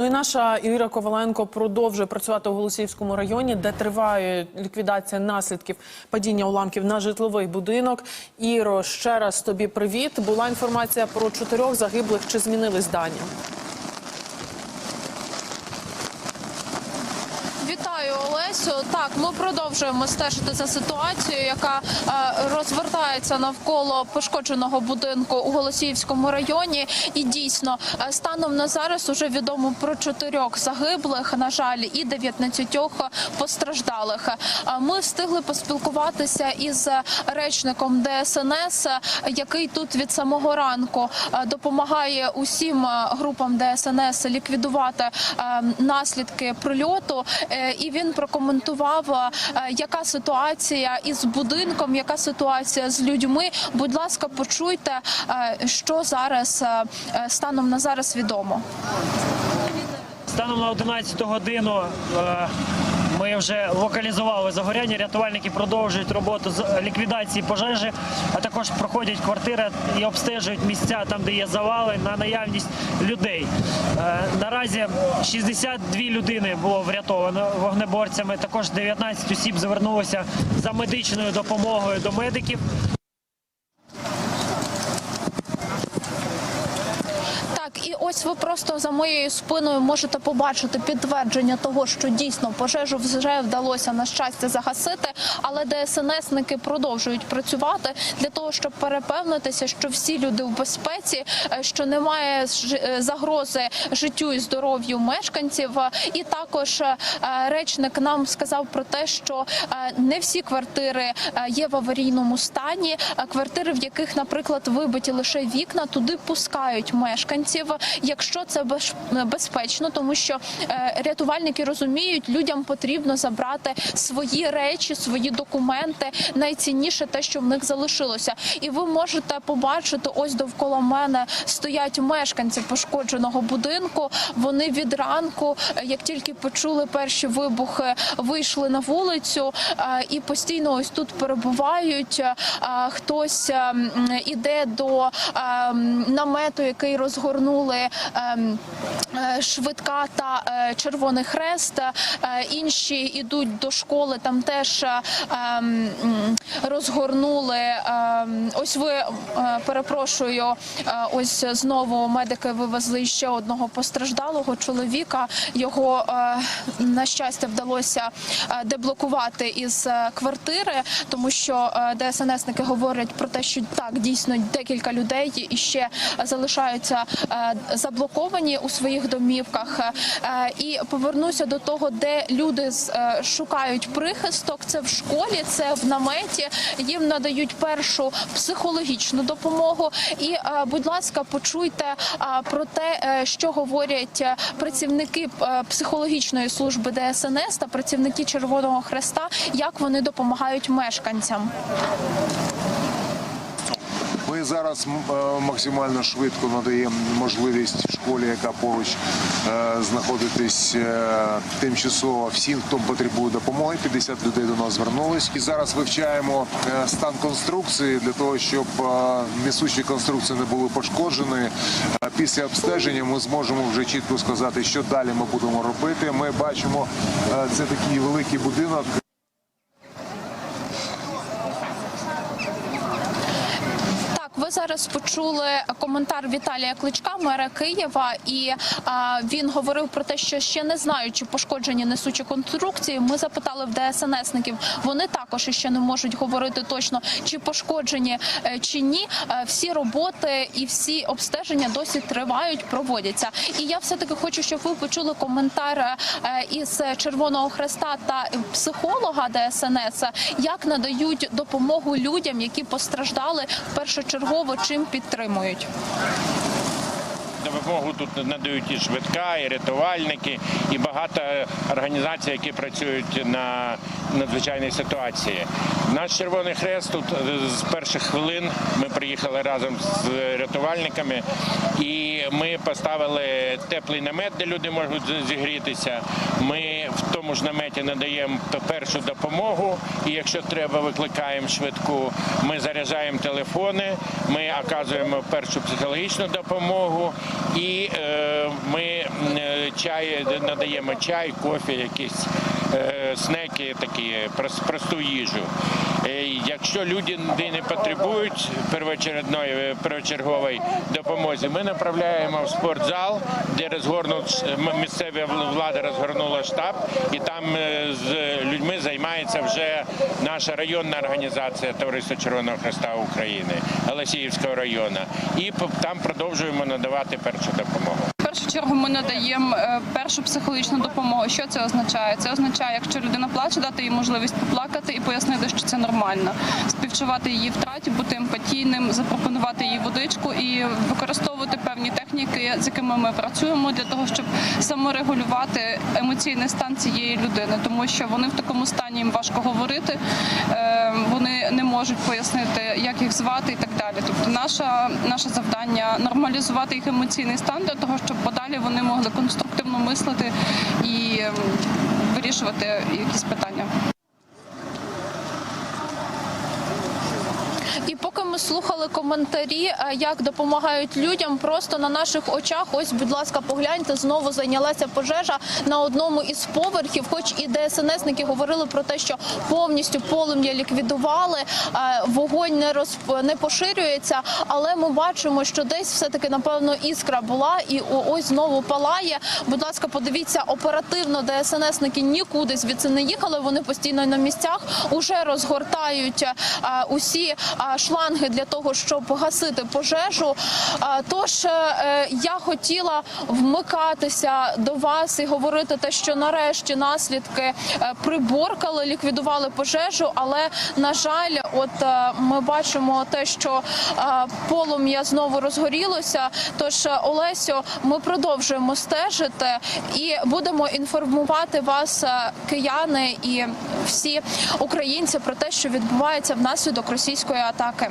Ну і наша Іра Коваленко продовжує працювати у Голосіївському районі, де триває ліквідація наслідків падіння уламків на житловий будинок. Іро, ще раз тобі привіт. Була інформація про чотирьох загиблих. Чи змінились дані? Вітаю, Так, ми продовжуємо стежити за ситуацією, яка е, розвертається навколо пошкодженого будинку у Голосіївському районі. І дійсно, е, станом на зараз уже відомо про чотирьох загиблих, на жаль, і 19 постраждалих. Е, Ми встигли поспілкуватися із речником ДСНС, який тут від самого ранку допомагає усім групам ДСНС ліквідувати наслідки прильоту. І він прокоментував, е, яка ситуація із будинком, яка ситуація з людьми. Будь ласка, почуйте, е, що зараз е, станом на зараз відомо. Станом на 11 годину ми вже локалізували загоряння. Рятувальники продовжують роботу з ліквідації пожежі, а також проходять квартири і обстежують місця там, де є завали на наявність людей. Е, Наразі 62 людини було врятовано вогнеборцями. Також 19 осіб звернулося за медичною допомогою до медиків. І ось ви просто за моєю спиною можете побачити підтвердження того, що дійсно пожежу вже вдалося на щастя загасити, але ДСНСники продовжують працювати для того, щоб перепевнитися, що всі люди в безпеці, е, що немає е, загрози життю і здоров'ю мешканців. І також е, речник нам сказав про те, що не всі квартири є в аварійному стані. Квартири, в яких, наприклад, вибиті лише вікна, туди пускають мешканців, якщо це без- безпечно, тому що е, рятувальники розуміють, людям потрібно забрати свої речі, свої документи. Найцінніше те, що в них залишилося. І ви можете побачити, ось довкола мене стоять мешканці пошкодженого будинку. Вони від ранку, е, як тільки почули перші вибухи, вийшли на вулицю е, і постійно ось тут перебувають. Хтось е, іде до е, намету, який розгорнули швидка та е, Червоний Хрест. Е, Інші йдуть до школи. Там теж е, м, м, розгорнули. е, Ось ви е, перепрошую. е, Ось знову медики вивезли ще одного постраждалого чоловіка. Його е, на щастя вдалося е, деблокувати із е, квартири, тому що е, ДСНСники говорять про те, що так дійсно декілька людей і ще залишаються е, заблоковані у своїх домівках. Е, І повернуся до того, де люди е, шукають прихисток. Це в школі, це в наметі. Їм надають першу психологічну допомогу. І, е, будь ласка, почуйте про те, що говорять працівники психологічної служби ДСНС та працівники Червоного Хреста, як вони допомагають мешканцям. Ми зараз е, максимально швидко надаємо можливість школі, яка поруч е, знаходитись е, тимчасово всім, хто потребує допомоги. 50 людей до нас звернулись. І зараз вивчаємо стан конструкції для того, щоб несучі конструкції не були пошкоджені. Після обстеження ми зможемо вже чітко сказати, що далі ми будемо робити. Ми бачимо, це такий великий будинок. Так, ви зараз почули коментар Віталія Кличка, мера Києва, і він говорив про те, що ще не знаючи пошкоджені несучі конструкції. Ми запитали в ДСНСників. Вони також ще не можуть говорити точно, чи пошкоджені е, чи ні. Е, Всі роботи і всі обстеження досі тривають, проводяться. І я все таки хочу, щоб ви почули коментар е, із Червоного Хреста та психолога ДСНС, як надають допомогу людям, які постраждали першочергово, чим підтримують. Допомогу тут надають і швидка, і рятувальники, і багато організацій, які працюють на надзвичайній ситуації. Наш Червоний Хрест тут е, з перших хвилин ми приїхали разом з рятувальниками, і ми поставили теплий намет, де люди можуть зігрітися. Ми в тому ж наметі надаємо першу допомогу, і якщо треба, викликаємо швидку. Ми заряджаємо телефони, ми оказуємо першу психологічну допомогу. І е, ми чай, надаємо чай, кофе, якісь е, снеки, такі прос- просту їжу. Е, Якщо люди не потребують первочередної е, первочергової допомоги, ми направляємо в спортзал, де розгорнуть місцева влада розгорнула штаб, і там з людьми займається вже наша районна організація Товариства Червоного Хреста України Голосіївського району. І там продовжуємо надавати першу допомогу. Чергу ми надаємо е, першу психологічну допомогу. Що це означає? Це означає, якщо людина плаче, дати їй можливість поплакати і пояснити, що це нормально. Співчувати її втраті, бути емпатійним, запропонувати їй водичку і використовувати певні техніки, з якими ми працюємо для того, щоб саморегулювати емоційний стан цієї людини, тому що вони в такому стані їм важко говорити, е, вони не можуть пояснити, як їх звати і так далі. Тобто, наша наше завдання нормалізувати їх емоційний стан для того, щоб подалі вони могли конструктивно мислити і ем, вирішувати якісь питання. І поки ми слухали коментарі, е, як допомагають людям, просто на наших очах, ось, будь ласка, погляньте, знову зайнялася пожежа на одному із поверхів. Хоч і ДСНСники говорили про те, що повністю полум'я ліквідували, е, вогонь не розп... не поширюється, але ми бачимо, що десь все таки напевно іскра була, і ось знову палає. Будь ласка, подивіться оперативно. ДСНСники нікуди звідси не їхали. Вони постійно на місцях уже розгортають е, усі шланги для того, щоб гасити пожежу. Тож е, я хотіла вмикатися до вас і говорити те, що нарешті наслідки е, приборкали, ліквідували пожежу. Але на жаль, от е, ми бачимо те, що полум'я знову розгорілося. Тож, Олесю, ми продовжуємо стежити і будемо інформувати вас, кияни і всі українці, про те, що відбувається внаслідок російської атаки.